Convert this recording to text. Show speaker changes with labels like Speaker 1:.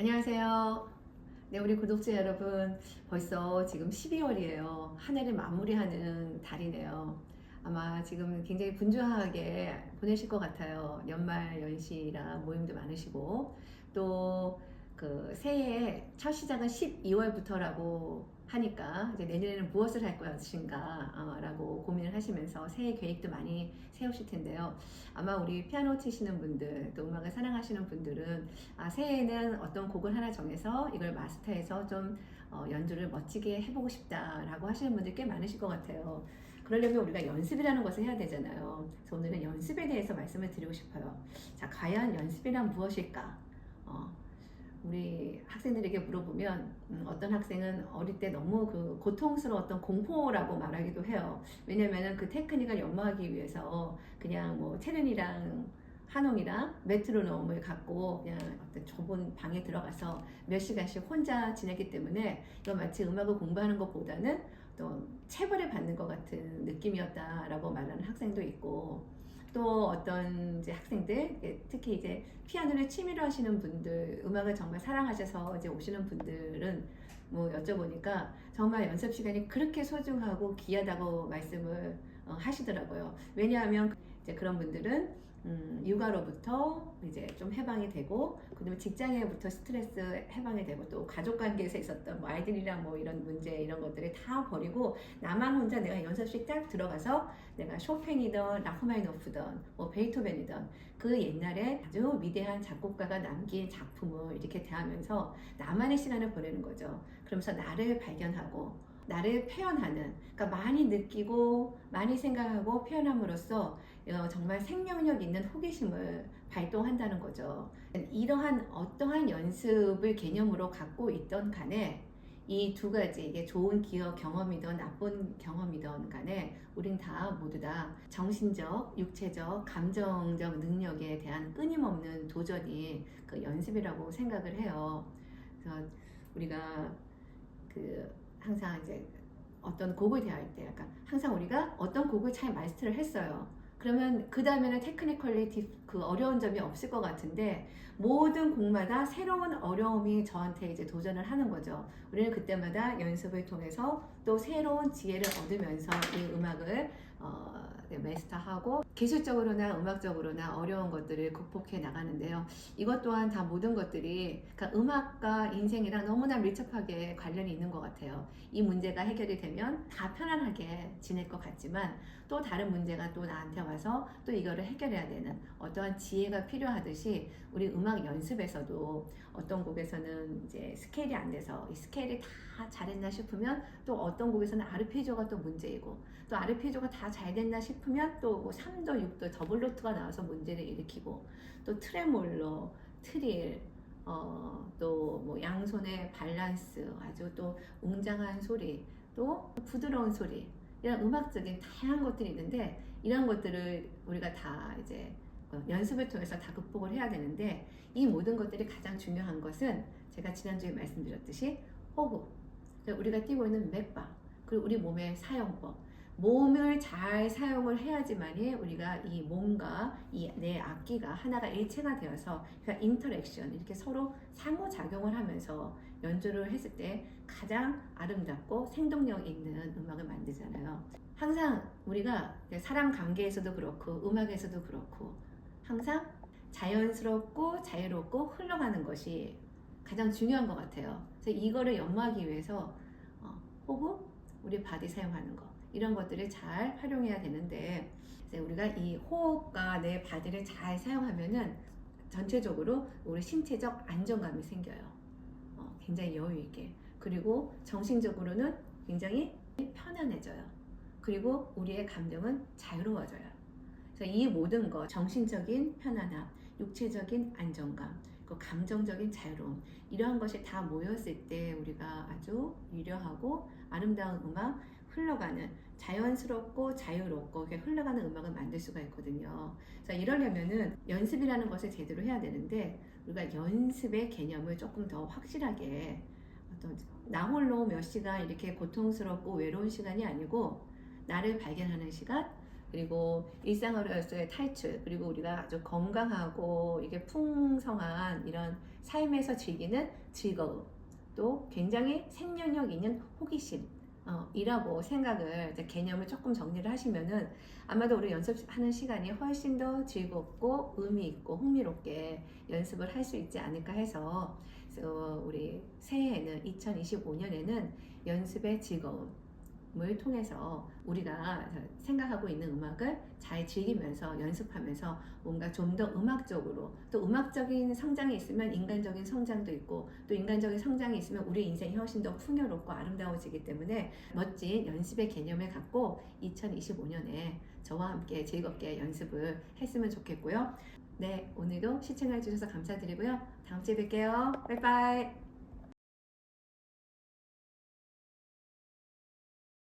Speaker 1: 안녕하세요. 네, 우리 구독자 여러분, 벌써 지금 12월이에요. 한 해를 마무리하는 달이네요. 아마 지금 굉장히 분주하게 보내실 것 같아요. 연말 연시라 모임도 많으시고, 또 그 새해 첫 시작은 12월부터라고 하니까 이제 내년에는 무엇을 할 것인가 어, 라고 고민을 하시면서 새해 계획도 많이 세우실 텐데요. 아마 우리 피아노 치시는 분들, 또 음악을 사랑하시는 분들은 아, 새해에는 어떤 곡을 하나 정해서 이걸 마스터해서 좀 어, 연주를 멋지게 해보고 싶다라고 하시는 분들 꽤 많으실 것 같아요. 그러려면 우리가 연습이라는 것을 해야 되잖아요. 그래서 오늘은 연습에 대해서 말씀을 드리고 싶어요. 자, 과연 연습이란 무엇일까? 어, 우리 학생들에게 물어보면 음, 어떤 학생은 어릴 때 너무 그 고통스러웠던 공포라고 말하기도 해요. 왜냐면은 그 테크닉을 연마하기 위해서 그냥 뭐 체른이랑 한홍이랑 메트로놈을 갖고 그냥 어떤 좁은 방에 들어가서 몇 시간씩 혼자 지냈기 때문에 이거 마치 음악을 공부하는 것보다는 또 체벌을 받는 것 같은 느낌이었다라고 말하는 학생도 있고 또 어떤 이제 학생들 예, 특히 이제 피아노를 취미로 하시는 분들 음악을 정말 사랑하셔서 이제 오시는 분들은 뭐 여쭤보니까 정말 연습 시간이 그렇게 소중하고 귀하다고 말씀을 어, 하시더라고요. 왜냐하면 이제 그런 분들은 음, 육아로부터 이제 좀 해방이 되고 그다음에 직장에부터 스트레스 해방이 되고 또 가족 관계에서 있었던 뭐 아이들이랑 뭐 이런 문제 이런 것들을 다 버리고 나만 혼자 내가 연습실 딱 들어가서 내가 쇼팽이든 라흐마니노프든 뭐 베이토벤이든 그 옛날에 아주 위대한 작곡가가 남긴 작품을 이렇게 대하면서 나만의 시간을 보내는 거죠. 그러면서 나를 발견하고 나를 표현하는, 그러니까 많이 느끼고 많이 생각하고 표현함으로써 어, 정말 생명력 있는 호기심을 발동한다는 거죠. 이러한 어떠한 연습을 개념으로 갖고 있던 간에 이 두 가지 이게 좋은 기억 경험이든 나쁜 경험이든 간에 우린 다 모두 다 정신적, 육체적, 감정적 능력에 대한 끊임없는 도전이 그 연습이라고 생각을 해요. 그래서 우리가 그 항상 이제 어떤 곡을 대할 때 약간 항상 우리가 어떤 곡을 잘 마스터를 했어요. 그러면 그 다음에는 테크니컬리 그 어려운 점이 없을 것 같은데 모든 곡마다 새로운 어려움이 저한테 이제 도전을 하는 거죠. 우리는 그때마다 연습을 통해서 또 새로운 지혜를 얻으면서 이 음악을 어, 네, 마스터하고 기술적으로나 음악적으로나 어려운 것들을 극복해 나가는데요. 이것 또한 다 모든 것들이 그러니까 음악과 인생이랑 너무나 밀접하게 관련이 있는 것 같아요. 이 문제가 해결이 되면 다 편안하게 지낼 것 같지만 또 다른 문제가 또 나한테 와서 또 이거를 해결해야 되는 어떠한 지혜가 필요하듯이 우리 음악 연습에서도 어떤 곡에서는 이제 스케일이 안 돼서 이 스케일이 다 잘했나 싶으면 또 어떤 곡에서는 아르페지오가 또 문제이고 또 아르페지오가 다잘 됐나 싶으면 또 뭐 3도, 6도 더블로트가 나와서 문제를 일으키고 또 트레몰로, 트릴 어, 또뭐 양손의 밸런스 아주 또 웅장한 소리 또 부드러운 소리 이런 음악적인 다양한 것들이 있는데 이런 것들을 우리가 다 이제 어, 연습을 통해서 다 극복을 해야 되는데 이 모든 것들이 가장 중요한 것은 제가 지난주에 말씀드렸듯이 호흡. 그러니까 우리가 띄고 있는 맥박 그리고 우리 몸의 사용법 몸을 잘 사용을 해야지만이 우리가 이 몸과 이 내 악기가 하나가 일체가 되어서 그러니까 인터랙션 이렇게 서로 상호작용을 하면서 연주를 했을 때 가장 아름답고 생동력 있는 음악을 만들잖아요. 항상 우리가 사람 관계에서도 그렇고 음악에서도 그렇고 항상 자연스럽고 자유롭고 흘러가는 것이 가장 중요한 것 같아요. 그래서 이거를 연마하기 위해서 어, 호흡, 우리 바디 사용하는 거 이런 것들을 잘 활용해야 되는데 우리가 이 호흡과 내 바디를 잘 사용하면은 전체적으로 우리 신체적 안정감이 생겨요. 어, 굉장히 여유 있게 그리고 정신적으로는 굉장히 편안해져요. 그리고 우리의 감정은 자유로워져요. 그래서 이 모든 것 정신적인 편안함, 육체적인 안정감, 그 감정적인 자유로움 이러한 것이 다 모였을 때 우리가 아주 유려하고 아름다운 음악 흘러가는 자연스럽고 자유롭고 흘러가는 음악을 만들 수가 있거든요. 그래서 이러려면은 연습이라는 것을 제대로 해야 되는데 우리가 연습의 개념을 조금 더 확실하게 어떤 나 홀로 몇 시간 이렇게 고통스럽고 외로운 시간이 아니고 나를 발견하는 시간 그리고 일상으로서의 탈출 그리고 우리가 아주 건강하고 이게 풍성한 이런 삶에서 즐기는 즐거움, 또 굉장히 생명력 있는 호기심, 어, 이라고 생각을 개념을 조금 정리를 하시면은 아마도 우리 연습하는 시간이 훨씬 더 즐겁고 의미 있고 흥미롭게 연습을 할 수 있지 않을까 해서 우리 새해에는 2025년에는 연습의 즐거움 을 통해서 우리가 생각하고 있는 음악을 잘 즐기면서 연습하면서 뭔가 좀 더 음악적으로 또 음악적인 성장이 있으면 인간적인 성장도 있고 또 인간적인 성장이 있으면 우리 인생이 훨씬 더 풍요롭고 아름다워지기 때문에 멋진 연습의 개념을 갖고 2025년에 저와 함께 즐겁게 연습을 했으면 좋겠고요. 네, 오늘도 시청해 주셔서 감사드리고요. 다음 주에 뵐게요. 바이바이.